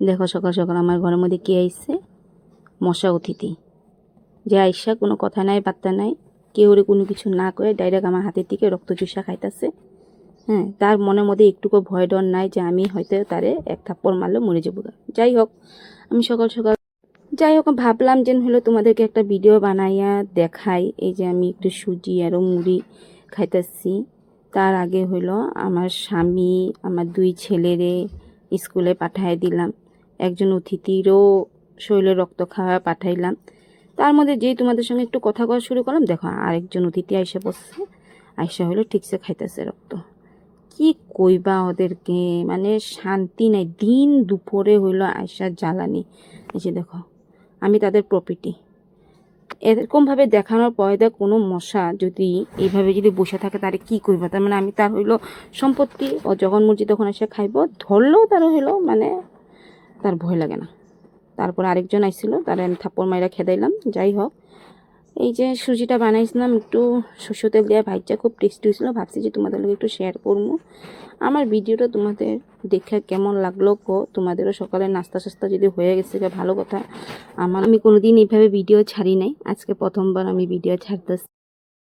দেখো সকাল সকাল আমার ঘরের মধ্যে কে আইসে মশা অতিথি। যে আইসা কোনো কথা নাই, বার্তা নাই, কেউ ওরে কোনো কিছু না করে ডাইরেক্ট আমার হাতের থেকে রক্ত চুষা খাইতেছে। হ্যাঁ তার মনের মধ্যে একটুকু ভয় ডর নাই যে আমি হয়তো তারে এক থাপ্পড় মারলে মরে যাব যাই হোক, আমি সকাল সকাল যাই হোক, ভাবলাম যে হলো তোমাদেরকে একটা ভিডিও বানাইয়া দেখাই। এই যে আমি একটু সুজি আরও মুড়ি খাইতেছি। তার আগে হইল আমার স্বামী, আমার দুই ছেলেরে স্কুলে পাঠাই দিলাম। একজন অতিথিরও শরীরে রক্ত খাওয়া পাঠাইলাম। তার মধ্যে যেই তোমাদের সঙ্গে একটু কথা কওয়া শুরু করলাম, দেখো আরেকজন অতিথি আইসা বসছে। আইসা হলো ঠিকসে খাইতেছে রক্ত। কি কইবা ওদেরকে মানে শান্তি নাই। দিন দুপুরে হইল আইসা জ্বালানি। এই যে দেখো, আমি তাদের প্রপার্টি এরকমভাবে দেখানোর পয়দা কোনো মশা যদি এইভাবে যদি বসে থাকে, তারে কি করবে তার মানে আমি তার হইল সম্পত্তি ও যখন মর্জি তখন এসে খাইব। ধরলেও তার হইল মানে তার ভয় লাগে না। তারপর আরেকজন আইছিল, তারে আমি থাপ্পড় মাইরা খেদাইলাম যাই হোক। এই যে সুজিটা বানাইছিলাম, একটু শস্য তেল দিয়ে ভাইজা খুব টেস্টি হয়েছিল, ভাবছি যে তোমাদের লগে একটু শেয়ার করব আমার ভিডিওটা তোমাদের দেখে কেমন লাগল কো তোমাদেরও সকালে নাস্তা সাস্তা যদি হয়ে গেছে ভালো কথা। আমার আমি কোনোদিন এইভাবে ভিডিও ছাড়ি নাই। আজকে প্রথমবার আমি ভিডিও ছাড়তেছি।